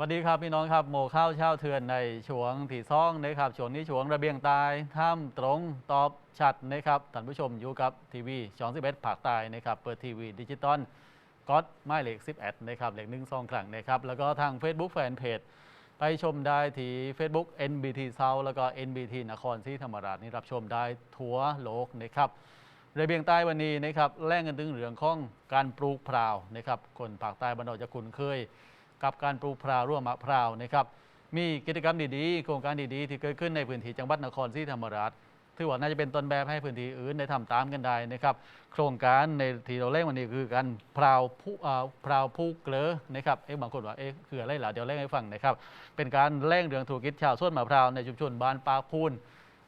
สวัสดีครับพี่น้องครับโมข้าวเช่าเทือนในช่วงที่ซ่องนะครับช่วงนี้ช่วงระเบียงตายถ้ำตรงตอบชัดนะครับท่านผู้ชมอยู่กับทีวีช่อง11ภาคใต้นะครับเปิดทีวีดิจิตอลก็อดไม้เหล็ก11นะครับเหล็กหนึ่งซองครั้งนะครับแล้วก็ทาง Facebook Fanpage ไปชมได้ที่ Facebook NBT South แล้วก็ NBT นครศรีธรรมราชนี่รับชมได้ทั่วโลกนะครับระเบียงใต้วันนี้นะครับแล่งกันถึงเรื่องของการปลูกพราวนะครับคนภาคใต้บ้านเราจะคุ้นเคย กับการปลูกพร้าวร่วมมะพร้าวนะครับ มีกิจกรรมดีๆ โครงการดีๆ ที่เกิดขึ้นในพื้นที่จังหวัดนครศรีธรรมราชถือว่าน่าจะเป็นต้นแบบให้พื้นที่อื่นได้ทำตามกันได้นะครับ โครงการในที่เราเล่นวันนี้คือการพราวผู้อ่าพราวผู้เกลือนะครับเอ๊ะบางคนว่าเอ๊ะคืออะไรล่ะเดี๋ยวเล่นให้ฟังนะครับ เป็นการเล่งเรื่องธุรกิจชาวสวนมะพร้าวในชุมชนบ้านปากพูน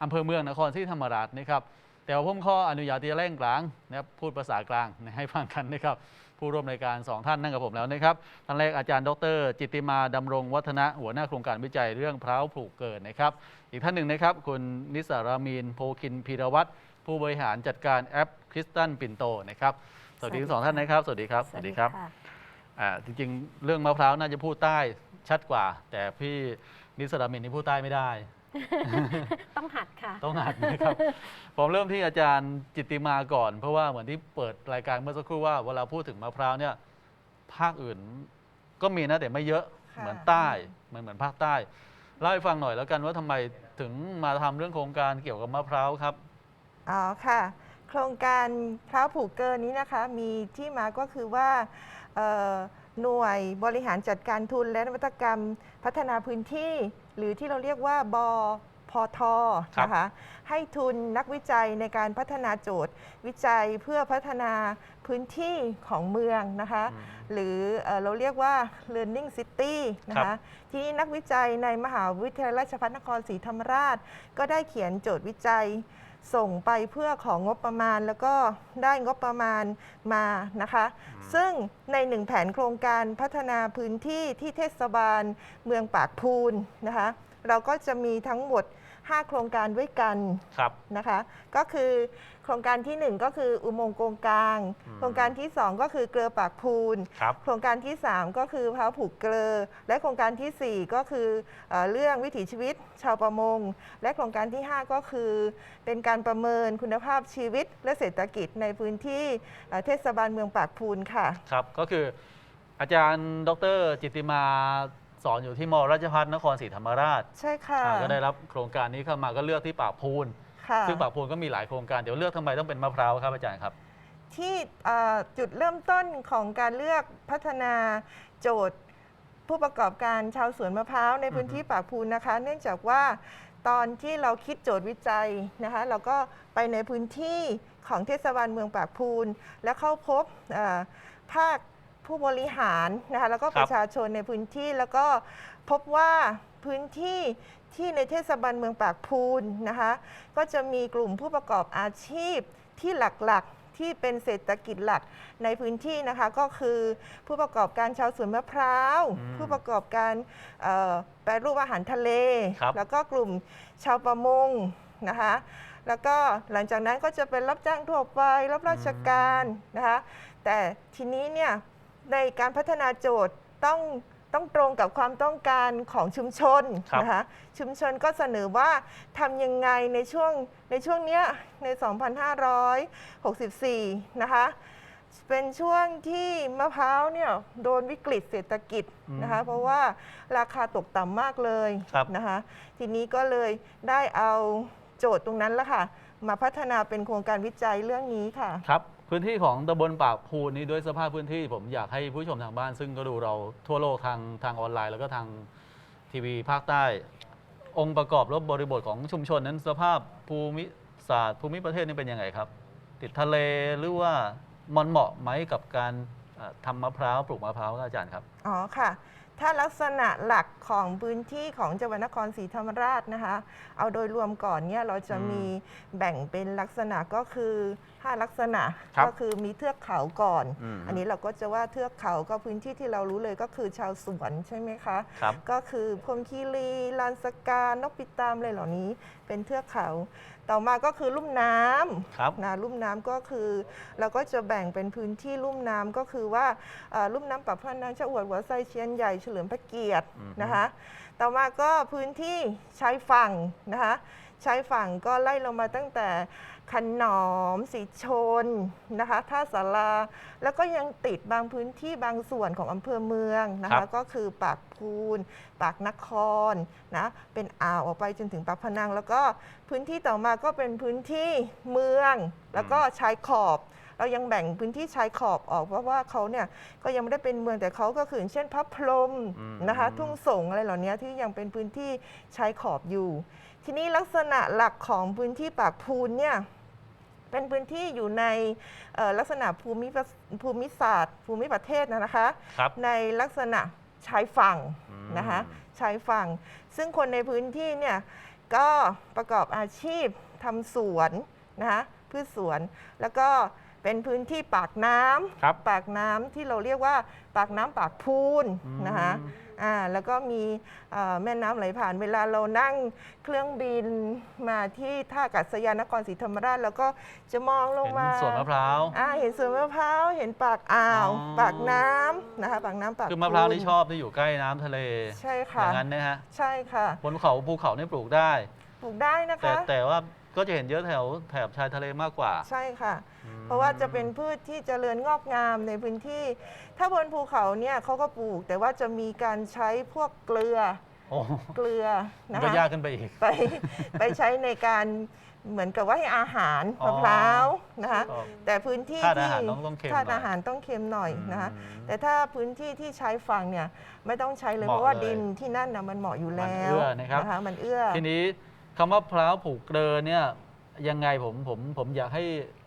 อำเภอเมืองนครศรีธรรมราชนะครับ แต่ว่าผมขออนุญาตที่จะเล่งกลางนะครับพูดภาษากลางให้ฟังกันนะครับ ผู้ร่วมรายการสองท่านนั่งกับผมแล้วนะครับ ท่านแรกอาจารย์ดร จิตติมาดำรงวัฒนะหัวหน้าโครงการวิจัยเรื่องพร้าวผูกเกิดนะครับ อีกท่านหนึ่งนะครับ คุณนิสารามีนโพคินพีรวัตรผู้บริหารจัดการแอปคริสตันปินโตนะครับสวัสดีทั้งสองท่านนะครับ สวัสดีครับค่ะอ่าจริงๆ เรื่องมะพร้าวน่าจะพูดใต้ชัดกว่า แต่พี่นิสรามินนี่พูดใต้ไม่ได้ ต้องหัดค่ะ ต้องหัดนะครับ ผมเริ่มที่อาจารย์จิตติมาก่อน เพราะว่าเหมือนที่เปิดรายการเมื่อสักครู่ว่าเวลาพูดถึงมะพร้าวเนี่ยภาคอื่นก็มีนะแต่ไม่เยอะค่ะเหมือนใต้เหมือนเหมือนภาคใต้เล่าให้ฟังหน่อยแล้วกันว่าทำไมถึงมาทำเรื่องโครงการเกี่ยวกับมะพร้าวครับอ๋อค่ะ โครงการพร้าวผูกเกินนี้นะคะ มีที่มาก็คือว่าเอ่อ หน่วยบริหารจัดการทุนและนวัตกรรม พัฒนาพื้นที่ หรือที่เราเรียกว่าบพทครับนะคะให้ทุนนักวิจัยในการพัฒนาโจทย์ วิจัยเพื่อพัฒนาพื้นที่ของเมืองนะคะอืมหรือเอ่อเราเรียกว่า learning city นะครัคะบทีนี้นักวิจัยในมหาวิทยาลัยราชภัฏนครศรีธรรมราช ก็ได้เขียนโจทย์วิจัย ส่งไปเพื่อของงบประมาณแล้วก็ได้งบประมาณมานะคะ ซึ่งในหนึ่งแผนโครงการพัฒนาพื้นที่ที่เทศบาลเมืองปากพูนนะคะ เราก็จะมีทั้งหมด 5 โครงการด้วยกันครับนะคะ ก็คือ โครงการที่ 1 ก็คืออุโมงค์โกงกลาง อืม โครงการที่ 2 ก็คือเกลือปากพูน ครับ โครงการที่ 3 ก็คือพร้าวผูกเกลอ และโครงการทีสี่ 4 ก็คือเออเรื่องวิถีชีวิตชาวประมง และโครงการที่ 5 ก็คือ เป็นการประเมินคุณภาพชีวิตและเศรษฐกิจในพื้นที่เอ่อเทศบาลเมืองปากพูนค่ะ ครับก็คืออาจารย์ดรจิตติมาสอนอยู่ที่มราชภัฏนครศรีธรรมราชใช่ค่ะ อ่าก็ได้รับโครงการนี้เข้ามาก็เลือกที่ปากพูน ค่ะ ซึ่งปากพูนก็มีหลายโครงการเดี๋ยวเลือกทำไมต้องเป็นมะพร้าวครับอาจารย์ครับ ที่เอ่อจุดเริ่มต้นของการเลือกพัฒนาโจทย์ผู้ประกอบการชาวสวนมะพร้าวในพื้นที่ปากพูนนะคะ เนื่องจากว่าตอนที่เราคิดโจทย์วิจัยนะคะ เราก็ไปในพื้นที่ของเทศบาลเมืองปากพูน แล้วเข้าพบเอ่อภาคผู้บริหารนะคะแล้วก็ครับประชาชนในพื้นที่แล้วก็พบว่า พื้นที่ที่ในเทศบาลเมืองปากพูนนะคะ ก็จะมีกลุ่มผู้ประกอบอาชีพที่หลักๆที่เป็นเศรษฐกิจหลักในพื้นที่นะคะก็คือผู้ประกอบการชาวสวนมะพร้าว อืมผู้ประกอบการเอ่อแปรรูปอาหารทะเล ครับ แล้วก็กลุ่มชาวประมงนะคะ แล้วก็หลังจากนั้นก็จะเป็นรับจ้างทั่วไป รับราชการนะคะ แต่ทีนี้เนี่ยในการพัฒนาโจทย์ต้อง ต้องตรงกับความต้องการของชุมชนครับ นะคะชุมชนก็เสนอว่าทำยังไงในช่วงในช่วงเนี้ยใน 2564 นะคะ เป็นช่วงที่มะพร้าวเนี่ยโดนวิกฤตเศรษฐกิจนะคะ เพราะว่าราคาตกต่ำมากเลยครับ นะคะ ทีนี้ก็เลยได้เอาโจทย์ตรงนั้นละค่ะ มาพัฒนาเป็นโครงการวิจัยเรื่องนี้ค่ะ ครับ พื้นที่ของตำบลปากพูนนี้ด้วยสภาพพื้นที่ผมอยากให้ผู้ชมทางบ้าน ซึ่งก็ดูเราทั่วโลกทางทางออนไลน์ แล้วก็ทางทีวีภาคใต้ องค์ประกอบและบริบทของชุมชนนั้นสภาพภูมิศาสตร์ภูมิประเทศนี่เป็นยังไงครับ ติดทะเลหรือว่ามันเหมาะไหมกับการเอ่อทำมะพร้าวปลูกมะพร้าวครับอาจารย์ครับ อ๋อค่ะ ถ้าลักษณะหลักของพื้นที่ของจังหวัดนครศรีธรรมราชนะคะ เอาโดยรวมก่อนเนี่ยเราจะอืม มีแบ่งเป็นลักษณะก็คือ 5 ลักษณะครับก็คือมีเทือกเขาก่อน อืมอันนี้เราก็จะว่าเทือกเขาก็พื้นที่ที่เรารู้เลยก็คือชาวสวนใช่ไหมคะ ครับก็คือพรหมคีรีลานสกานกปิตามอะไรเหล่านี้เป็นเทือกเขา ต่อมาก็คือลุ่มน้ำครับ นะลุ่มน้ำก็คือ เราก็จะแบ่งเป็นพื้นที่ลุ่มน้ำก็คือว่าเอ่อลุ่มน้ำปากพนังชะอวดหัวไซเชียนใหญ่เฉลิมพระเกียรติอือฮึ นะคะ ต่อมาก็พื้นที่ชายฝั่งนะคะ ชายฝั่งก็ไล่ลงมาตั้งแต่ขนอมสีชนนะคะท่าสาราแล้วก็ยังติดบางพื้นที่บางส่วนของอำเภอเมืองนะครัคะบ ก็คือปากพูน ปากนครนะเป็นอ่าวออกไปจนถึงปากพนัง แล้วก็พื้นที่ต่อมาก็เป็นพื้นที่เมือง แล้วก็ชายขอบ เรายังแบ่งพื้นที่ชายขอบออกเพราะว่าเขาเนี่ยก็ยังไม่ได้เป็นเมืองแต่เขาก็คืออย่างเช่นพระพรหมอืม นะคะทุ่งสงอะไรเหล่านี้ที่ยังเป็นพื้นที่ชายขอบอยู่ ทีนี้ลักษณะหลักของพื้นที่ปากพูนเนี่ยเป็นพื้นที่อยู่ในเอ่อลักษณะภูมิประภูมิศาสตร์ ภูมิประเทศนะนะคะครับในลักษณะชายฝั่งอืมนะคะชายฝั่ง ซึ่งคนในพื้นที่เนี่ยก็ประกอบอาชีพทำสวนนะคะพืชสวนแล้วก็ เป็นพื้นที่ปากน้ครับำปากน้ำที่เราเรียกว่าปากน้ำปากพูนนะคะอืมอ่าแล้วก็มีเอ่อแม่น้ำไหลผ่านเวลาเรานั่งเครื่องบินมาที่ท่าอากาศยานนครศรีธรรมราชแล้วก็จะมองลงเห็นมาสวนมะพร้าวอ่าเห็นสวนมะพร้าวเห็นปากอ่าว อ๋อ ปากน้ำนะคะปากน้ำปากคือมะพร้าวพูนี่ชอบที่อยู่ใกล้น้ำทะเลใช่อค่ะย่างนั้นนะฮะใช่ค่ะบนเขาภูเขานี่ปลูกได้ ปลูกได้นะแต่คะ แต่ว่าก็จะเห็นเยอะแถวแถบชายทะเลมากกว่า ใช่ค่ะอืม เพราะว่าจะเป็นพืชที่เจริญงอกงามในพื้นที่ ถ้าบนภูเขาเนี่ยเขาก็ปลูก แต่ว่าจะมีการใช้พวกเกลือโอ้เกลือมันนะก็คะ ยากขึ้นไปอีก ไปไปใช้ในการเหมือนกับว่าให้อาหารอ๋อมะพร้าวนะคะก็แต่พื้นที่ธาตุอาที่หารต้องต้องเค็มธาตุหน่อยอาหารต้องเค็มหน่อยนะคะอืมแต่ถ้าพื้นที่ที่ใช้ฝั่งเนี่ยไม่ต้องใช้เลยเหมาะเพราะว่าเลยดินที่นั่นนะมันเหมาะอยู่แล้วมันเอื้อนะครับนะคะมันเอื้อ ทีนี้คำว่าพร้าวผูกเกลอเนี่ยยังไงผมผมผมอยากให้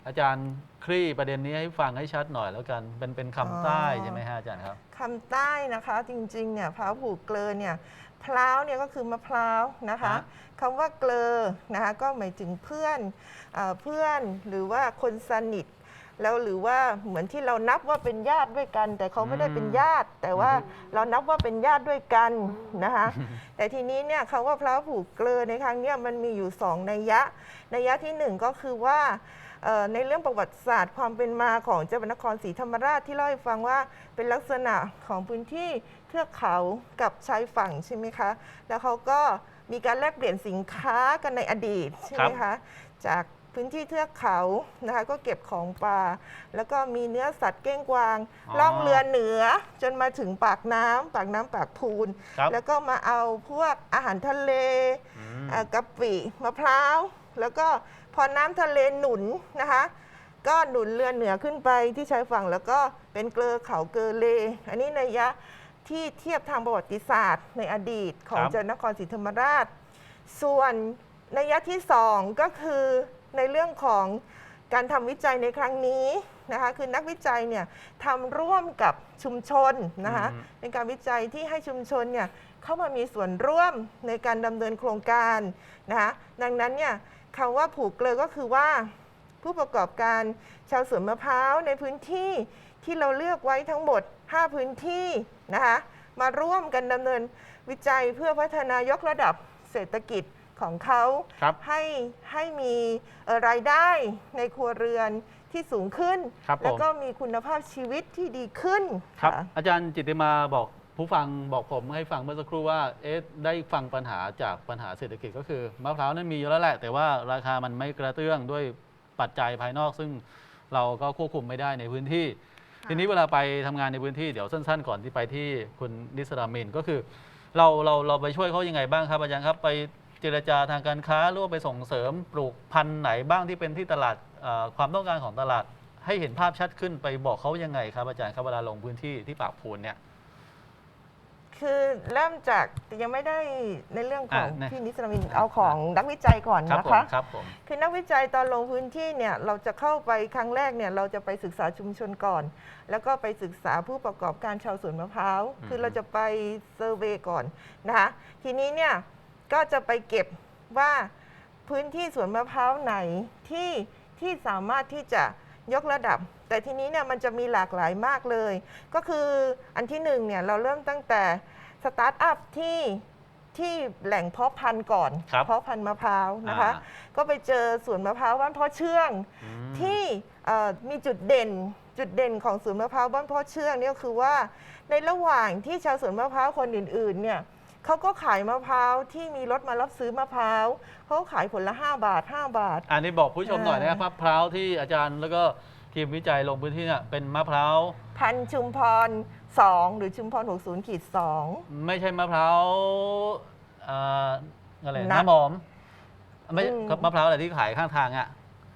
อาจารย์คลี่ประเด็นนี้ให้ฟังให้ชัดหน่อยแล้วกัน เป็นเป็นคำใต้ใช่ไหมฮะอาจารย์ครับคำใต้นะคะจริงๆเนี่ยพร้าวผูกเกลอเนี่ยพร้าวเนี่ยก็คือมะพร้าวนะคะฮะคำว่าเกลอนะคะก็หมายถึงเพื่อนเออเพื่อนหรือว่าคนสนิทแล้วหรือว่าเหมือนที่เรานับว่าเป็นญาติด้วยกัน แต่เขาไม่ได้เป็นญาติ แต่ว่าเรานับว่าเป็นญาติด้วยกันนะคะแต่ทีนี้เนี่ยคำว่าพร้าวผูกเกลอในครั้งเนี้ยมันมีอยู่สองนัยยะนัยยะที่หนึ่งก็คือว่าเอ่อ ในเรื่องประวัติศาสตร์ความเป็นมาของจังหวัดนครศรีธรรมราชที่เล่าให้ฟังว่าเป็นลักษณะของพื้นที่เทือกเขากับชายฝั่งใช่ไหมคะ แล้วเขาก็มีการแลกเปลี่ยนสินค้ากันในอดีตใช่ไหมคะจากพื้นที่เทือกเขานะคะก็เก็บของป่า แล้วก็มีเนื้อสัตว์เก้งกวางอ๋อล่องเรือเหนือจนมาถึงปากน้ำปากน้ำปากพูน ครับแล้วก็มาเอาพวกอาหารทะเลอืม เอ่อกะปิมะพร้าว แล้วก็ พอน้ำทะเลหนุนนะคะ ก็หนุนเรือเหนือขึ้นไปที่ชายฝั่งแล้วก็เป็นเกลือเขาเกลือเล อันนี้นัยยะที่เทียบทางประวัติศาสตร์ ในอดีตของครับจังหวัดนครศรีธรรมราช ส่วนนัยยะที่สองก็คือในเรื่องของการทำวิจัยในครั้งนี้นะคะคือนักวิจัยเนี่ยทำร่วมกับชุมชนนะคะอืมเป็นการวิจัยที่ให้ชุมชนเนี่ยเข้ามามีส่วนร่วมในการดำเนินโครงการนะคะดังนั้นเนี่ย คำว่าผูกเกลือก็คือว่าผู้ประกอบการชาวสวนมะพร้าวในพื้นที่ที่เราเลือกไว้ทั้งหมด 5 พื้นที่นะคะมาร่วมกันดำเนินวิจัยเพื่อพัฒนายกระดับเศรษฐกิจของเขาครับให้ให้มีเอ่อรายได้ในครัวเรือนที่สูงขึ้นครับผมแล้วก็มีคุณภาพชีวิตที่ดีขึ้นครับค่ะอาจารย์จิตติมาบอก ผู้ฟังบอกผมให้ฟังเมื่อสักครู่ว่า เอ๊ะ ได้ฟังปัญหาจากปัญหาเศรษฐกิจก็คือมะพร้าวนั้นมีอยู่แล้วแหละ แต่ว่าราคามันไม่กระเตื้องด้วยปัจจัยภายนอก ซึ่งเราก็ควบคุมไม่ได้ในพื้นที่ค่ะทีนี้เวลาไปทำงานในพื้นที่เดี๋ยวสั้นๆ ก่อนที่ไปที่คุณนิสรามินก็คือ เราเราเราไปช่วยเขายังไงบ้างครับอาจารย์ครับไปเจรจาทางการค้าหรือว่าไปส่งเสริมปลูกพันธุ์ไหนบ้างที่เป็นที่ตลาดเอ่อความต้องการของตลาดให้เห็นภาพชัดขึ้นไปบอกเขายังไงครับอาจารย์ครับเวลาลงพื้นที่ที่ปากพูนเนี่ย คือเริ่มจากแต่ยังไม่ได้ในเรื่องของอะนะ พี่นิสรามินเอาของนักวิจัยก่อนครับนะผมคะ ครับผม คือนักวิจัยตอนลงพื้นที่เนี่ยเราจะเข้าไปครั้งแรกเนี่ยเราจะไปศึกษาชุมชนก่อน แล้วก็ไปศึกษาผู้ประกอบการชาวสวนมะพร้าวอืม คือเราจะไปเซอร์เวยก่อนนะคะทีนี้เนี่ยก็จะไปเก็บว่าพื้นที่สวนมะพร้าวไหนที่ที่สามารถที่จะ ยกระดับ แต่ทีนี้เนี่ยมันจะมีหลากหลายมากเลย ก็คืออันที่หนึ่งเนี่ยเราเริ่มตั้งแต่สตาร์ทอัพที่ที่แหล่งเพาะพันธุ์ก่อน ครับเพาะพันธุ์มะพร้าวนะคะ อ่าก็ไปเจอสวนมะพร้าวบ้านพ่อเชื่อง อืม ที่เอ่อมีจุดเด่น จุดเด่นของสวนมะพร้าวบ้านพ่อเชื่องเนี่ยก็คือว่าในระหว่างที่ชาวสวนมะพร้าวคนอื่นๆเนี่ย เขาก็ขายมะพร้าวที่มีรถมารับซื้อมะพร้าวเขาขายผลละ 5 บาท 5 บาท อันนี้บอกผู้ชมหน่อยนะครับอ่ามมะพร้าวที่อาจารย์แล้วก็ทีมวิจัยลงพื้นที่เนี่ยเป็นมะพร้าวพันธุ์ชุมพร 2 หรือชุมพร 60ขีด2 ไม่ใช่มะพร้าวเอ่ออะไรนัดน้ำหอมไม่อืมก็มะพร้าวอะไรที่ขายข้างทางอะ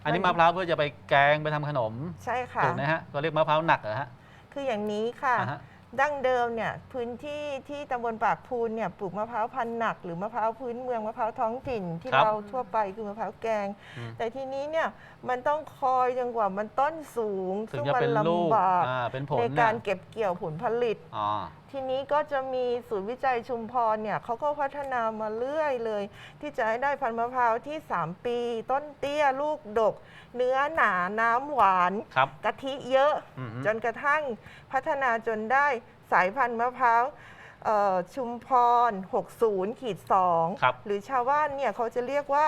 อันนี้มันมะพร้าวเพื่อจะไปแกงไปทำขนมใช่ค่ะ ถูกนะฮะก็เรียกมะพร้าวหนักเหรอฮะคืออย่างนี้ค่ะ อ่าฮะ ดั้งเดิมเนี่ยพื้นที่ที่ตำบลปากพูนเนี่ยปลูกมะพร้าวพันธุ์หนัก หรือมะพร้าวพื้นเมืองมะพร้าวท้องถิ่นที่ครับเราทั่วไปคือมะพร้าวแกง อืม แต่ทีนี้เนี่ยมันต้องคอยจนกว่ามันต้นสูงถึงซึ่งจะมัเป็นลูกลำบากอ่าเป็นผลในเนี่การยเก็บเกี่ยวผลผลิต อ๋อ ทีนี้ก็จะมีศูนย์วิจัยชุมพรเนี่ยเขาก็พัฒนามาเรื่อยเลย ที่จะให้ได้พันธุ์มะพร้าวที่ 3 ปี ต้นเตี้ยลูกดก เนื้อหนาน้ำหวาน ครับ กะทิเยอะ อือฮึ จนกระทั่งพัฒนาจนได้สายพันธุ์มะพร้าวเอ่อชุมพร 60ขีดครับ 2หรือชาวบ้านเนี่ยเขาจะเรียกว่า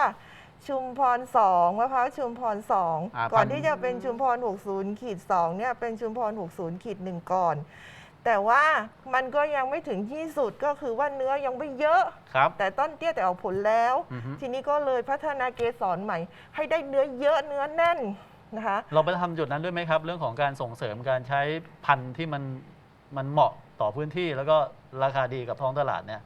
ชุมพร 2มะพร้าวชุมพรอ่า2ก่อนพันธุ์ที่จะเป็นชุมพร 60ขีด2เนี่ยเป็นชุมพร 60ขีด1ก่อน แต่ว่ามันก็ยังไม่ถึงที่สุดก็คือว่าเนื้อยังไม่เยอะ ครับ แต่ต้นเตี้ยแต่ออกผลแล้ว อือฮึ ทีนี้ก็เลยพัฒนาเกสรใหม่ ให้ได้เนื้อเยอะเนื้อแน่นนะคะ เราไปทำจุดนั้นด้วยไหมครับ เรื่องของการส่งเสริมการใช้พันธุ์ที่มันมันเหมาะต่อพื้นที่ แล้วก็ราคาดีกับท้องตลาดเนี่ย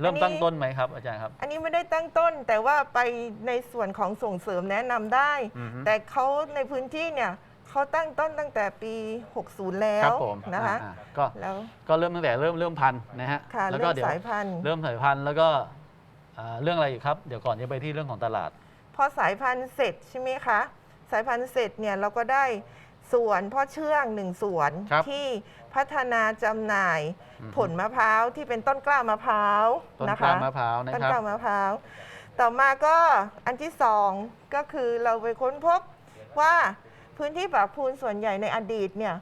เริ่มอันนี้ตั้งต้นไหมครับอาจารย์ครับ อันนี้ไม่ได้ตั้งต้นแต่ว่าไปในส่วนของส่งเสริมแนะนำได้ อือฮึ แต่เขาในพื้นที่เนี่ย เขาตั้งต้นตั้งแต่ปี 60 แล้ครัวบผมนะคะ อ่าๆก็แล้ว ก็เริ่มตั้งแต่เริ่มเริ่มพันธุ์นะฮะค่ะแล้วเรื่ก็องเดี๋ยวสายพันธุ์ เริ่มสายพันธุ์แล้วก็อ่าเรื่องอะไรอีกครับ เดี๋ยวก่อนจะไปที่เรื่องของตลาด พอสายพันธุ์เสร็จใช่ไหมคะ สายพันธุ์เสร็จเนี่ยเราก็ได้สวนพ่อเชื่องหนึ่งสวนครับที่พัฒนาจำหน่ายอือฮึ ผลมะพร้าวที่เป็นต้นกล้ามะพร้าวต้นนะกล้าคะ มะพร้าวนะต้นครักบล้ามะพร้าว ต่อมาก็อันที่สองก็คือเราไปค้นพบว่า พื้นที่ปากพูนส่วนใหญ่ในอดีตเนี่ย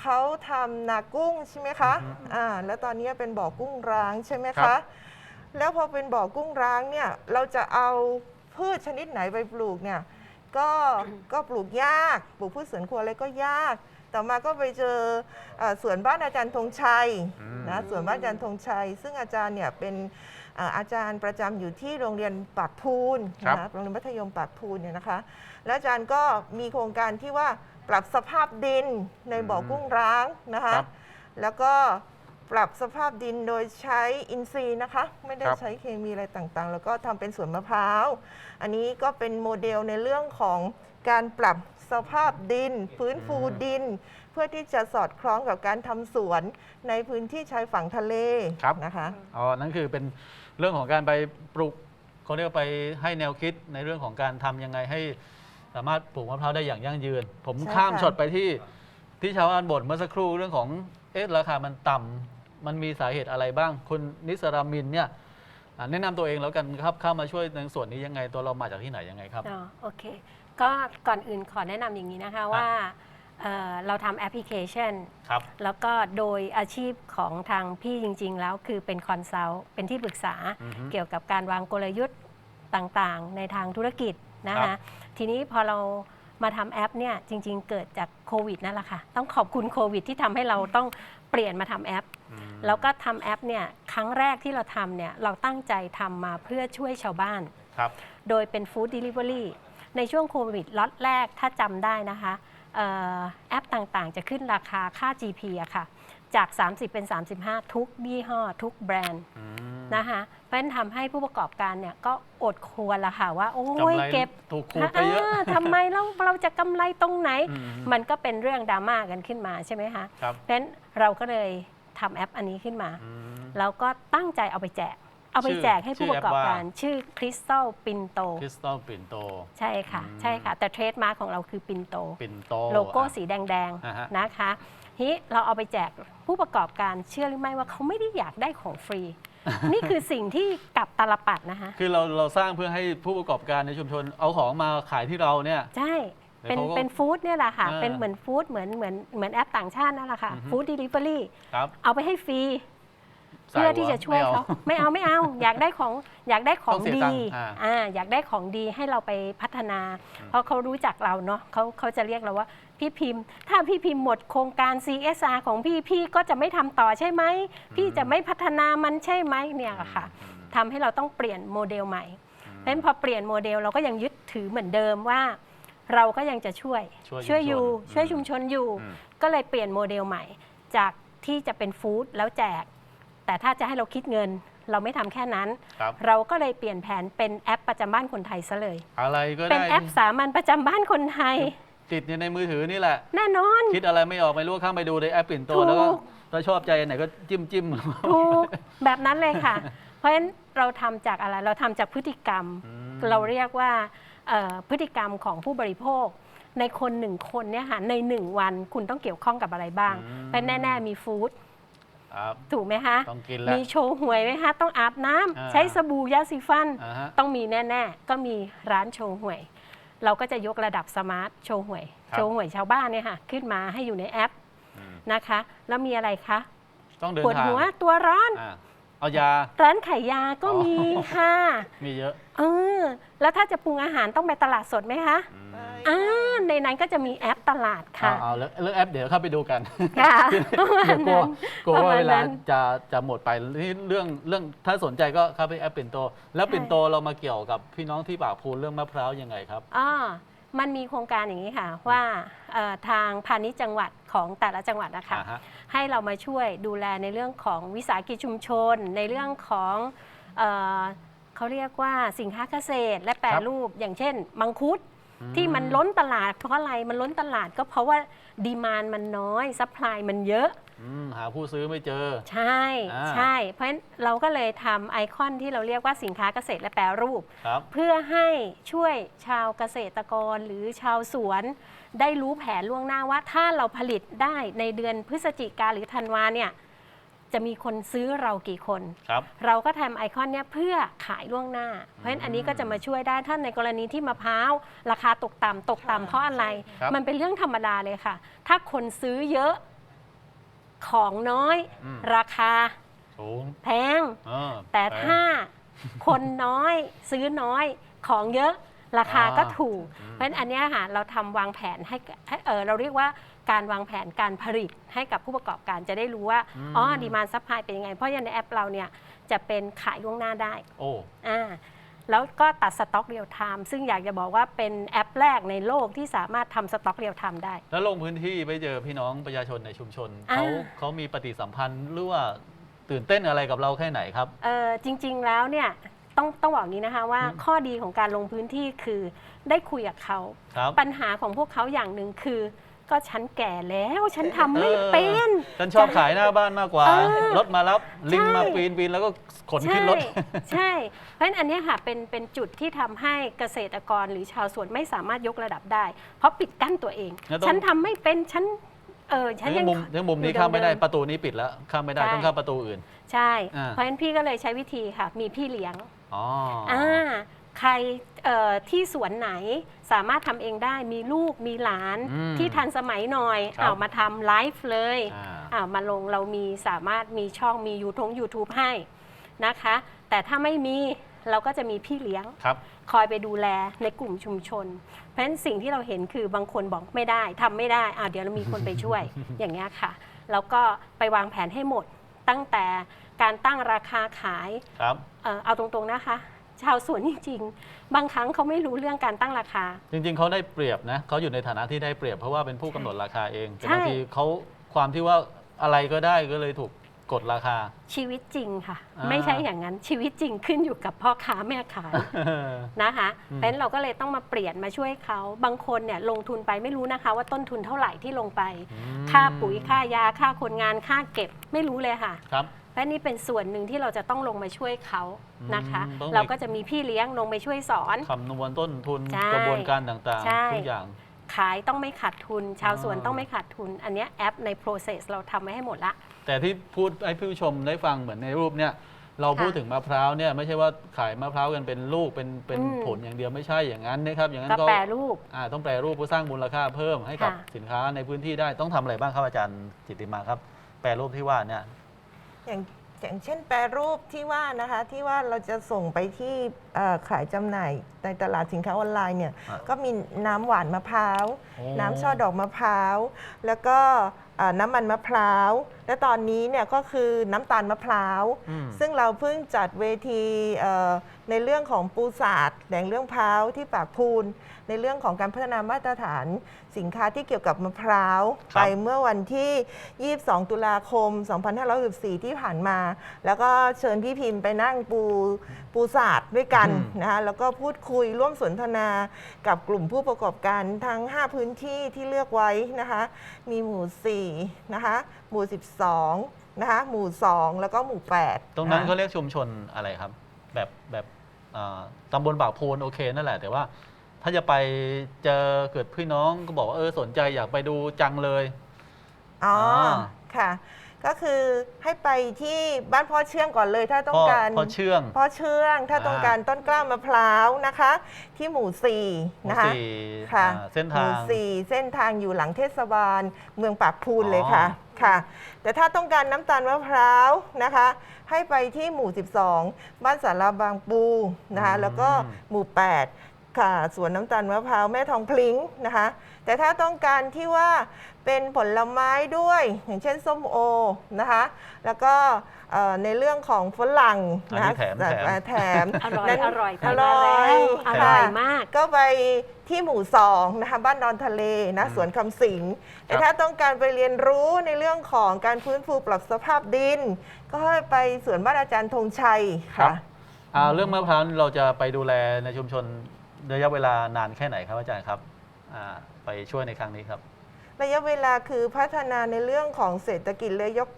เขาทำนากุ้งใช่ไหมคะอือฮึอ่าแล้วตอนนี้เป็นบ่อกุ้งร้างใช่ไหมครัคะบ แล้วพอเป็นบ่อกุ้งร้างเนี่ยเราจะเอาพืชชนิดไหนไปปลูกเนี่ยก็ก็ปลูกยากปลูกพืชสวนครัวอะไรก็ยาก ต่อมาก็ไปเจอเอ่อสวนบ้านอาจารย์ธงชัยอืม นะสวนบ้านอาจารย์ธงชัย ซึ่งอาจารย์เนี่ยเป็นเอ่ออาจารย์ประจำอยู่ที่โรงเรียนปากพูนครับนะโรงเรียนมัธยมปากพูนเนี่ยนะคะ แล้วอาจารย์ก็มีโครงการที่ว่าปรับสภาพดินในบ่อกุ้งร้างนะคะครับแล้วก็ปรับสภาพดินโดยใช้อินทรีย์นะคะ ไม่ได้ครับใช้เคมีอะไรต่างๆ แล้วก็ทำเป็นสวนมะพร้าว อันนี้ก็เป็นโมเดลในเรื่องของการปรับ สภาพดิน ฟื้นฟูดิน เพื่อที่จะสอดคล้องกับการทำสวนในพื้นที่ชายฝั่งทะเลครับ นะคะ อ๋อ นั่นคือเป็นเรื่องของการไปปลูกเขาเรียกว่าไปให้แนวคิดในเรื่องของการทำยังไงให้สามารถปลูกมะพร้าวได้อย่างยั่งยืน ผมใช่ข้ามค่ะ ช็อตไปที่ที่ชาวบ้านบ่นเมื่อสักครู่เรื่องของเอ๊ะราคามันต่ำมันมีสาเหตุอะไรบ้าง คุณนิสรามินเนี่ยอ่าแนะนำตัวเองแล้วกันครับเข้ามาช่วยในส่วนนี้ยังไงตัวเรามาจากที่ไหนยังไงครับ อ๋อโอเค ก็ก่อนอื่นขอแนะนำอย่างนี้นะคะว่าเอ่อเราทำแอปพลิเคชัน ครับ แล้วก็โดยอาชีพของทางพี่จริง ๆ แล้วคือเป็นคอนซัลท์เป็นที่ปรึกษาอือฮึเกี่ยวกับการวางกลยุทธ์ต่างๆ ในทางธุรกิจนะครัคะบ ทีนี้พอเรามาทำแอปเนี่ยจริง ๆ เกิดจากโควิดนั่นแหละค่ะ ต้องขอบคุณโควิดที่ทำให้เราต้องเปลี่ยนมาทำแอป อืม แล้วก็ทำแอปเนี่ยครั้งแรกที่เราทำเนี่ยเราตั้งใจทำมาเพื่อช่วยชาวบ้าน ครับ โดยเป็นฟู้ดเดลิเวอรี่ ในช่วงโควิดล็อตแรกถ้าจำได้นะคะเอ่อแอปต่างๆ จะขึ้นราคาค่า GP อะค่ะ จาก 30 เป็น 35 ทุกยี่ห้อ ทุกแบรนด์อืมนะคะเพราะฉะนั้นทำให้ผู้ประกอบการเนี่ยก็อดควรละค่ะว่า โอ้ยกำไรเก็บถูกขูดไปเยอะาทำไมเราเราจะกำไรตรงไหนอืมมันก็เป็นเรื่องดราม่ากันขึ้นมาใช่ไหมคะครับเพราะฉะนั้นเราก็เลยทำแอปอันนี้ขึ้นมาอืมแล้วก็ตั้งใจเอาไปแจก เอาไปชื่อแจกให้ผู้ชื่ปอระกอบแอปว่า การชื่อคริสตัลปินโต คริสตัลปิ่นโต ใช่ค่ะ อืม ใช่ค่ะ แต่เทรดมาร์กของเราคือปินโต ปิ่นโตโลโก้อะ สีแดง อ่าฮะ ๆ นะคะ ทีนี้เราเอาไปแจกผู้ประกอบการเชื่อหรือไม่ว่าเขาไม่ได้อยากได้ของฟรี นี่คือสิ่งที่กลับตาลปัดนะคะ คือเราเราสร้างเพื่อให้ผู้ประกอบการในชุมชนเอาของมาขายที่เราเนี่ย ใช่ เป็นเดี๋ยวเขาก็เป็นฟู้ดเนี่ยแหละค่ะ อ่าเป็นเหมือนฟู้ดเหมือนเหมือนเหมือนแอปต่างชาตินั่นแหละค่ะ อือฮึ ฟู้ดเดลิเวอรี่ ครับ เอาไปให้ฟรี เพื่อที่จะช่วยไม่เขาอไม่เอาไม่เอา อยากได้ของอยากได้ของต้องเสียดีตังค์อ่าอ่าอยากได้ของดีให้เราไปพัฒนา เพราะเขารู้จักเราเนาะเขาเขาจะเรียกเราว่าพี่พิมพ์ ถ้าพี่พิมพ์หมดโครงการ CSR ของพี่พี่ก็จะไม่ทำต่อใช่ไหมพี่จะไม่พัฒนามันใช่ไหมเนี่ยค่ะทำให้เราต้องเปลี่ยนโมเดลใหม่เพราะฉะนั้นพอเปลี่ยนโมเดลเราก็ยังยึดถือเหมือนเดิมว่า เราก็ยังจะช่วยช่วยวยอยู่ชุมชนช่วยชุมชนอยู่อืมก็เลยเปลี่ยนโมเดลใหม่ จากที่จะเป็นฟู้ดแล้วแจก แต่ถ้าจะให้เราคิดเงิน เราไม่ทำแค่นั้น ครับ เราก็เลยเปลี่ยนแผนเป็นแอปประจำบ้านคนไทยซะเลย อะไรก็เป็นได้แอปสามัญประจำบ้านคนไทย ติดอยู่ในมือถือนี่แหละ แน่นอน คิดอะไรไม่ออกไม่รู้ข้ามไปดูในแอปปิ่นโตถูก แล้วก็ถ้าชอบใจอันไหนก็จิ้มจิ้ม ถูกแบบนั้นเลยค่ะ เพราะฉะนั้นเราทำจากอะไร เราทำจากพฤติกรรม อืม เราเรียกว่าเอ่อพฤติกรรมของผู้บริโภค ในคนหนึ่งคนเนี่ยค่ะในหนึ่งวันคุณต้องเกี่ยวข้องกับอะไรบ้างอืมเป็นแน่ ๆ มีฟู้ด ครับถูกไหมคะต้องกินแล้ว มีโชว์หวยไหมคะต้องอาบน้ำอ่า ใช้สบู่ยาสีฟัน อ่าฮะต้องมีแน่ ๆ ก็มีร้านโชว์หวย เราก็จะยกระดับสมาร์ทโชว์หวย ครับ โชว์หวยชาวบ้านเนี่ยค่ะขึ้นมาให้อยู่ในแอปอืมนะคะ แล้วมีอะไรคะต้องเดินปวดทางหัวตัวร้อน อ่าเอายา ร้านขายยาก็อ๋อ มีค่ะ มีเยอะเออ แล้วถ้าจะปรุงอาหารต้องไปตลาดสดไหมคะ อืม อ่าในนั้นก็จะมีแอปตลาดค่ะ เอาเอาแล้วเรื่องแอปเดี๋ยวเข้าไปดูกันค่ะเดี๋ยวกลัวกลัวประว่ามาณเวลานั้นจะจะหมดไปนี่เรื่องเรื่องถ้าสนใจก็เข้าไปแอปปิ่นโต แล้วปิ่นโตเรามาเกี่ยวกับพี่น้องที่ปากพูนเรื่องมะพร้าวยังไงครับอ่ามันมีโครงการอย่างนี้ค่ะว่าเอ่อทางพาณิชย์จังหวัดของแต่ละจังหวัดนะคะอ่าฮะให้เรามาช่วยดูแลในเรื่องของวิสาหกิจชุมชน ในเรื่องของเออเขาเรียกว่าสินค้าเกษตรและแปรครับรูปอย่างเช่น มังคุดอืม ที่มันล้นตลาดเพราะอะไรมันล้นตลาดก็เพราะว่าดีมานมันน้อยซัพพลายมันเยอะ อืมหาผู้ซื้อไม่เจอ ใช่อ่า ใช่ เพราะฉะนั้นเราก็เลยทำไอคอนที่เราเรียกว่าสินค้าเกษตรและแปรรูป ครับ เพื่อให้ช่วยชาวเกษตรกรหรือชาวสวน ได้รู้แผนล่วงหน้าว่าถ้าเราผลิตได้ในเดือนพฤศจิกาหรือธันวาเนี่ย จะมีคนซื้อเรากี่คน ครับ เราก็ทำไอคอนเนี่ยเพื่อขายล่วงหน้า เพราะฉะนั้นอันนี้ก็จะมาช่วยได้ถ้าในกรณีที่มะพร้าวราคาตกต่ำตกต่ำเพราะอะไร ครับ มันเป็นเรื่องธรรมดาเลยค่ะ ถ้าคนซื้อเยอะของน้อย อืม ราคาสูงแพงเออแต่พง ถ้าคนน้อยซื้อน้อยของเยอะราคาก็ถูกอืมเพราะฉะนั้นอันเนี้ยค่ะเราทำวางแผนให้ให้เออเราเรียกว่า การวางแผนการผลิตให้กับผู้ประกอบการจะได้รู้ว่า อ๋อดีมานซัพพลายเป็นยังไง เพราะอย่างในแอปเราเนี่ยจะเป็นขายล่วงหน้าได้โอ้อ่าแล้วก็ตัดสต็อกเรียลไทม์ซึ่งอยากจะบอกว่าเป็นแอปแรกในโลกที่สามารถทำสต็อกเรียลไทม์ได้ แล้วลงพื้นที่ไปเจอพี่น้องประชาชนในชุมชนอ่าเขาเขามีปฏิสัมพันธ์หรือว่าตื่นเต้นอะไรกับเราแค่ไหนครับเออจริง ๆ แล้วเนี่ยต้องต้องบอกอย่างนี้นะคะว่าอืมข้อดีของการลงพื้นที่คือได้คุยกับเขาครับปัญหาของพวกเขาอย่างหนึ่งคือ ก็ฉันแก่แล้วฉันทำไม่เออเป็น ฉันชอบขายหน้าบ้านมากกว่า เออรถมารับลิงใช่มาปีนปีนแล้วก็ขนขึ้นรถ ใช่ใช่ เพราะฉะนั้นอันเนี้ยค่ะเป็นเป็นจุดที่ทำให้เกษตรกรหรือชาวสวนไม่สามารถยกระดับได้ เพราะปิดกั้นตัวเอง แล้วต้อง ฉันทำไม่เป็นฉันเออฉันยัยังง มุมยังมุมนี้อยู่ข้ามไม่ได้เดิมๆประตูนี้ปิดแล้วข้ามไม่ได้ใช่ ต้องข้ามประตูอื่น ใช่ อ่า เพราะฉะนั้นพี่ก็เลยใช้วิธีค่ะ มีพี่เลี้ยงอ๋ออ อ่าใครเอ่อ ที่สวนไหนสามารถทำเองได้มีลูกมีหลานอืมที่ทันสมัยหน่อยครับเอามาทำไลฟ์เลยอ่าอ่ามาลงเรามีสามารถมีช่องมียูทง YouTube ให้นะคะ แต่ถ้าไม่มีเราก็จะมีพี่เลี้ยง ครับ คอยไปดูแลในกลุ่มชุมชน เพราะฉะนั้นสิ่งที่เราเห็นคือบางคนบอกไม่ได้ทำไม่ได้อ่าเดี๋ยวเรามีคนไปช่วย อย่างเงี้ยค่ะ แล้วก็ไปวางแผนให้หมดตั้งแต่การตั้งราคาขาย ครับ เอ่อเอาตรงๆนะคะ ชาวสวนจริงๆ บางครั้งเขาไม่รู้เรื่องการตั้งราคา จริง ๆเขาได้เปรียบนะเขาอยู่ในฐานะที่ได้เปรียบเพราะว่าเป็นผู้กำหนดราคาเองแต่ใช่บางทีเขาความที่ว่าอะไรก็ได้ก็เลยถูกกดราคา ชีวิตจริงค่ะ อ่า ไม่ใช่อย่างนั้นชีวิตจริงขึ้นอยู่กับพ่อค้าแม่ขาย นะคะอืม เพราะฉะนั้นเราก็เลยต้องมาเปลี่ยนมาช่วยเขา บางคนเนี่ยลงทุนไปไม่รู้นะคะ ว่าต้นทุนเท่าไหร่ที่ลงไปอืมค่าปุ๋ยค่ายาค่าคนงานค่าเก็บไม่รู้เลยค่ะ ครับ เพราะนี่เป็นส่วนหนึ่งที่เราจะต้องลงมาช่วยเขานะคะอืมต้องมี เราก็จะมีพี่เลี้ยงลงไปช่วยสอน คำนวณต้นทุนใช่กระบวนการต่างใช่ ๆ ทุกอย่าง ขายต้องไม่ขาดทุน ชาวสวนอ๋อต้องไม่ขาดทุน อันเนี้ยแอปใน process เราทำไว้ให้หมดละ แต่ที่พูดให้ผู้ชมได้ฟังเหมือนในรูปเนี่ยเราค่ะพูดถึงมะพร้าวเนี่ยไม่ใช่ว่าขายมะพร้าวกันเป็นลูกเป็นเป็นอืม ผลอย่างเดียวไม่ใช่อย่างนั้นนะครับ อย่างนั้นก็ก็แปรรูป อ่าต้องแปรรูปเพื่อสร้างมูลค่าเพิ่มให้กับค่ะ สินค้าในพื้นที่ได้ต้องทำอะไรบ้างครับอาจารย์จิตติมาครับ แปรรูปที่ว่าเนี่ย อย่างอย่างเช่นแปรรูปที่ว่านะคะที่ว่าเราจะส่งไปที่เอ่อขายจำหน่ายในตลาดสินค้าออนไลน์เนี่ยอะก็มีน้ำหวานมะพร้าว โอ้ น้ำช่อดอกมะพร้าว แล้วก็อ่าน้ำมันมะพร้าว และตอนนี้เนี่ยก็คือน้ำตาลมะพร้าว อืม ซึ่งเราเพิ่งจัดเวทีเอ่อในเรื่องของปูศาสตร์แหล่งเรื่องพร้าวที่ปากพูน ในเรื่องของการพัฒนามาตรฐานสินค้าที่เกี่ยวกับมะพร้าว ครับ ไปเมื่อวันที่ 22 ตุลาคม 2564 ที่ผ่านมา แล้วก็เชิญพี่พิมพ์ไปนั่งปูปูศาสตร์ด้วยกันอืมนะคะแล้วก็พูดคุยร่วมสนทนากับกลุ่มผู้ประกอบการทั้ง 5 พื้นที่ที่เลือกไว้นะคะมีหมู่4นะคะหมู่ 12นะคะหมู่ 2 แล้วก็หมู่ 8 ตรงนั้นะคะเขาเรียกชุมชนอะไรครับ แบบแบบอ่าตำบลปากโพนโอเคนั่นแหละ แต่ว่าถ้าจะไปเจอเกิดพี่น้องก็บอกว่าเออสนใจอยากไปดูจังเลยอ๋ออาค่ะ ก็คือให้ไปที่บ้านพ่อเชื่องก่อนเลยถ้าต้อพ่งอการพ่อเชื่องพ่อเชื่องถ้าอ่าต้องการต้นกล้ามะพร้าวนะคะ ที่หมู่สี่หมู่นะคะสี่ค่ะอ่าเส้นหทามู่งสี่เส้นทางอยู่หลังเทศบาลเมืองปากพูนอ๋อเลยค่ะค่ะ แต่ถ้าต้องการน้ำตาลมะพร้าวนะคะ ให้ไปที่หมู่ 12 บ้านสาราบางปูนะคะแล้วก็หมู่ 8 ค่ะสวนน้ำตาลมะพร้าวแม่ทองพลิงนะคะ แต่ถ้าต้องการที่ว่า เป็นผลไม้ด้วย อย่างเช่นส้มโอนะคะ แล้วก็เอ่อในเรื่องของฝรั่งอันนะนี้คะแถมแถม อ่าแถมอร่อยนั้นอร่อยไปอมาร่อแล้วยอร่อยค่ะ มาก ก็ไปที่หมู่สองนะคะบ้านดอนทะเลนะอืมสวนคำสิงแต่ครับถ้าต้องการไปเรียนรู้ในเรื่องของการฟื้นฟูปรับสภาพดิน ก็ให้ไปสวนบ้านอาจารย์ธงชัยค่ะ อ่าเรื่องมะพร้าวเราจะไปดูแลในชุมชนระยะเวลานานแค่ไหนครับอาจารย์ครับอ่าไปช่วยในครั้งนี้ครับ ระยะเวลาคือพัฒนาในเรื่องของเศรษฐกิจและยก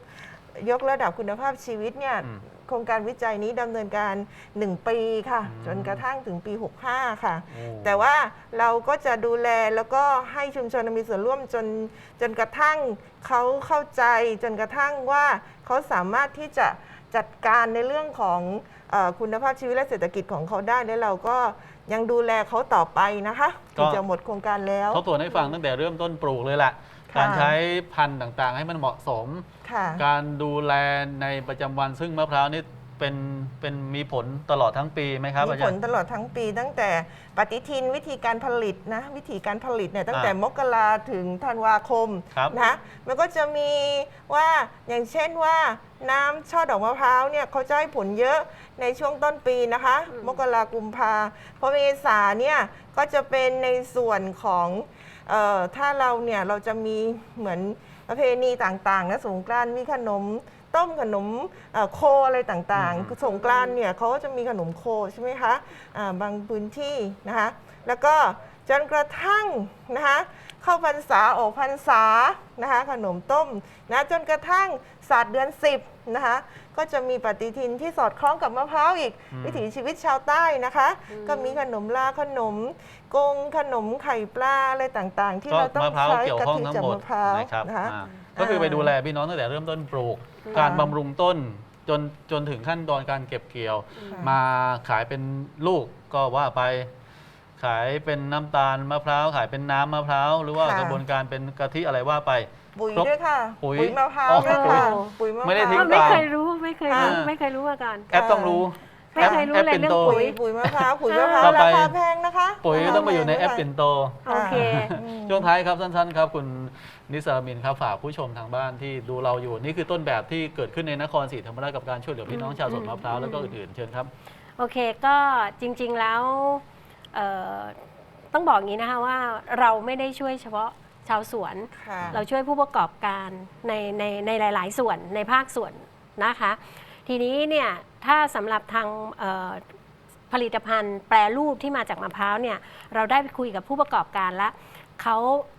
ยกระดับคุณภาพชีวิตเนี่ยอืม โครงการวิจัยนี้ดำเนินการ 1 ปีค่ะ อืม จนกระทั่งถึงปี 65 ค่ะ โอ้ แต่ว่าเราก็จะดูแลแล้วก็ให้ชุมชนมีส่วนร่วมจนจนกระทั่งเขาเข้าใจจนกระทั่งว่าเขาสามารถที่จะจัดการในเรื่องของเออ คุณภาพชีวิตและเศรษฐกิจของเขาได้และเราก็ยังดูแลเขาต่อไปนะคะถึงจะหมดโครงการแล้ว ทบทวนให้ฟังตั้งแต่เริ่มต้นปลูกเลยแหละค่ะ การใช้พันธุ์ต่างๆ ให้มันเหมาะสม ค่ะ การดูแลในประจำวันซึ่งมะพร้าวนี่ เป็นเป็นมีผลตลอดทั้งปีไหมครับมีอาผจารลย์ ตลอดทั้งปีตั้งแต่ปฏิทินวิธีการผลิตนะ วิธีการผลิตเนี่ยตั้งแต่อ่ามกราถึงธันวาคมครับนะมันก็จะมีว่าอย่างเช่นว่าน้ำช่อดอกมะพร้าวเนี่ยเขาจะให้ผลเยอะในช่วงต้นปีนะคะอืมมกรากุมภาพอเมษาเนี่ยก็จะเป็นในส่วนของเออถ้าเราเนี่ยเราจะมีเหมือนประเพณีต่างๆนะสงกรานต์มีขนม ต้มขนมเอ่อโคอะไรต่างอืมๆคือสงกรานต์เนี่ยเขาก็จะมีขนมโคใช่ไหมคะอ่าบางพื้นที่นะคะแล้วก็จนกระทั่งนะคะเข้าพรรษาออกพรรษานะคะขนมต้มนะจนกระทั่งศาสตร์เดือน 10นะคะก็จะมีปฏิทินที่สอดคล้องกับมะพร้าวอีกอืมวิถีชีวิตชาวใต้นะคะอืมก็มีขนมลาขนมกงขนมไข่ปลาอะไรต่างๆ ที่ก็เราต้องมะพร้าวใช้เกี่ยวกะข้องทิทั้งจากหมดมะพร้าวนะครับนะคะอ่าก็คือไปอ่าดูแลพี่น้องตั้งแต่เริ่มต้นปลูกค่ะ การบำรุงต้นจนจนถึงขั้นตอนการเก็บเกี่ยวค่ะมาขายเป็นลูกก็ว่าไป ขายเป็นน้ำตาลมะพร้าวขายเป็นน้ำมะพร้าวหรือว่าค่ะ กระบวนการเป็นกะทิอะไรว่าไป ปุ๋ยครบด้วยค่ะปุ๋ยมะพร้าวอ๋อด้วยค่ะปุ๋ยปุ๋ยมะพร้าว ไม่ได้ทิ้งไม่ปลาเคยรู้ไม่เคยรู้อ่า ไม่เคยรู้มาก่อนแอปต้องรู้ ไม่เคยรู้แอปเลยปิ่นเรื่องโตปุ๋ปุ๋ยยปุ๋ยมะพร้าวปุ๋ยมะพร้าวต่อไป ราคาแพงนะคะปุ๋ยราคาต้องไปอยู่ในพงแอปด้วยปิ่นโต โอเค อืม ช่วงท้ายครับสั้นๆครับ คุณ นิสรามินครับฝากผู้ชมทางบ้านที่ดูเราอยู่ นี่คือต้นแบบที่เกิดขึ้นในนครศรีธรรมราชกับการช่วยเหลือพี่น้องชาวสวนมะพร้าวแล้วก็อื่นๆเชิญครับ โอเคก็จริงๆแล้วเอ่อต้องบอกอย่างนี้นะคะว่าเราไม่ได้ช่วยเฉพาะชาวสวน ค่ะ เราช่วยผู้ประกอบการในในในหลาย ๆ ส่วนในภาคส่วนนะคะ ทีนี้เนี่ยถ้าสำหรับทางเอ่อผลิตภัณฑ์แปรรูปที่มาจากมะพร้าวเนี่ยเราได้ไปคุยกับผู้ประกอบการแล้ว เขา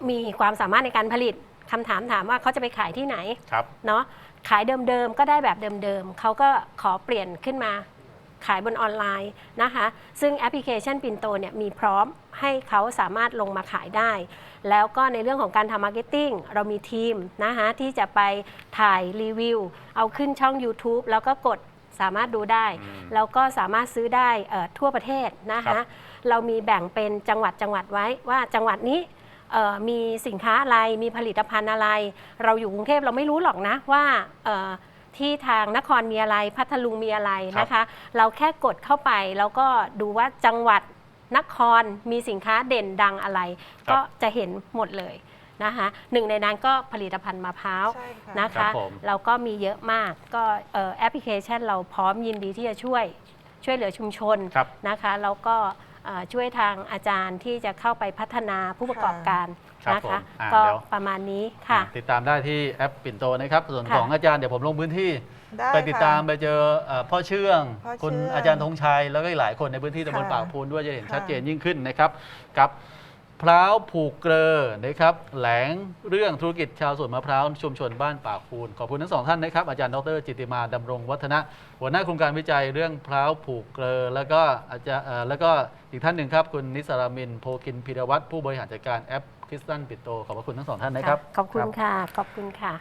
มีความสามารถในการผลิตคำถามถามว่าเขาจะไปขายที่ไหนครับ เนาะขายเดิมๆก็ได้แบบเดิมๆเขาก็ขอเปลี่ยนขึ้นมาขายบนออนไลน์นะคะ ซึ่งแอปพลิเคชันปินโตเนี่ยมีพร้อมให้เขาสามารถลงมาขายได้ แล้วก็ในเรื่องของการทำมาร์เก็ตติ้งเรามีทีมนะคะที่จะไปถ่ายรีวิว เอาขึ้นช่อง YouTube แล้วก็กดสามารถดูได้อืมแล้วก็สามารถซื้อได้เอ่อทั่วประเทศนะครัคะบเรามีแบ่งเป็นจังหวัดจังหวัดไว้ว่าจังหวัดนี้ เอ่อมีสินค้าอะไรมีผลิตภัณฑ์อะไร เราอยู่กรุงเทพเราไม่รู้หรอกนะว่าเอ่อที่ทางนครมีอะไรพัทลุงมีอะไรนะคะ เราแค่กดเข้าไปแล้วก็ดูว่าจังหวัดนครมีสินค้าเด่นดังอะไร ครับ ก็จะเห็นหมดเลยนะคะหนึ่งในนั้นก็ผลิตภัณฑ์มะพร้าวใช่ค่ะ นะครัคะบผม เราก็มีเยอะมากก็เอ่อแอปพลิเคชันเราพร้อมยินดีที่จะช่วยช่วยเหลือชุมชน ครับ นะคะแล้วก็เอ่อ ช่วยทางอาจารย์ที่จะเข้าไปพัฒนาผู้ประกอบการครับนะผมคะ อ่าก็เดี๋ยว ประมาณนี้ค่ะ ติดตามได้ที่แอปปิ่นโตนะครับ ส่วนค่ะ ของอาจารย์เดี๋ยวผมลงพื้นที่ ได้ไปติดตามค่ะไปเจอเอ่อพ่อเชื่องพ่อเชื่องคุณอาจารย์ธงชัย แล้วก็อีกหลายคนในพื้นที่ตำบลค่ะปากพูนด้วยจะเห็นค่ะชัดเจนยิ่งขึ้นนะครับกับ พร้าวผูกเกลอนะครับแหลงเรื่องธุรกิจชาวสวนมะพร้าวชุมชนบ้านปากพูนขอบคุณทั้งสองท่านนะครับอาจารย์ดรจิตติมาดำรงวัฒนะหัวหน้าโครงการวิจัยเรื่องพร้าวผูกเกลอแล้วก็อาจารย์เอ่อแล้วก็อีกท่านหนึ่งครับคุณนิสรามินโพกินพิรวัตรผู้บริหารจัดการแอปคริสตันปิดโตขอบพระคุณทั้งสองท่านนะครับขอบคุณรับค่ะขอบคุณค่ะ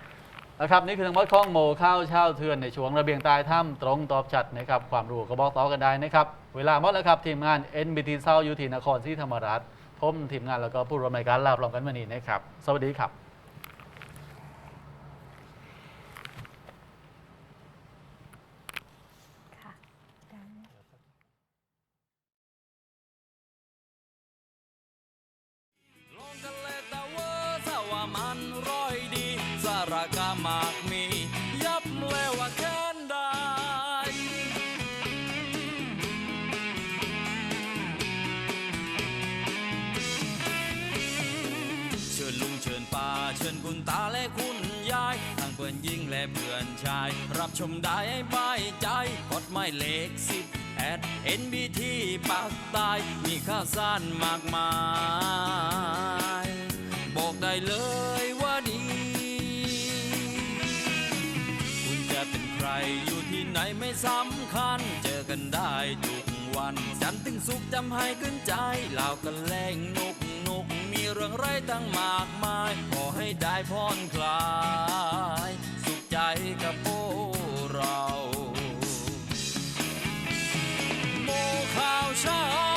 นะครับนี่คือทางวัดคลองโมข้าวเช่าเทือนในช่วงระเบียงใตายถ้ำตรงตอบชัดนะครับความรู้ก็บอกต่อกันได้นะครับเวลาหมดแล้วครับทีมงาน NBT เศร้าอยู่ที่นครศรีธรรมราช ผมทีมงานแล้วก็ผู้ร่วมรายการลาพร้อมกันวันนี้นะครับ สวัสดีครับ ชิญคุณตาและคุณยายทั้งเพื่อนยิ่งและเพื่อนชาย รับชมได้บายใจกดหมายเลขสิบแอด NBT ปากตายมีข่าวสารมากมาย บอกได้เลยว่าดี คุณจะเป็นใครอยู่ที่ไหนไม่สำคัญ เจอกันได้ทุกวัน จันถึงสุขจำให้ขึ้นใจเล่ากันแรงนุกนุก เรื่องไรตั้งมากมาย ขอให้ได้พ่อนคลาย สุขใจกับพวกเราโมข่าวเช้า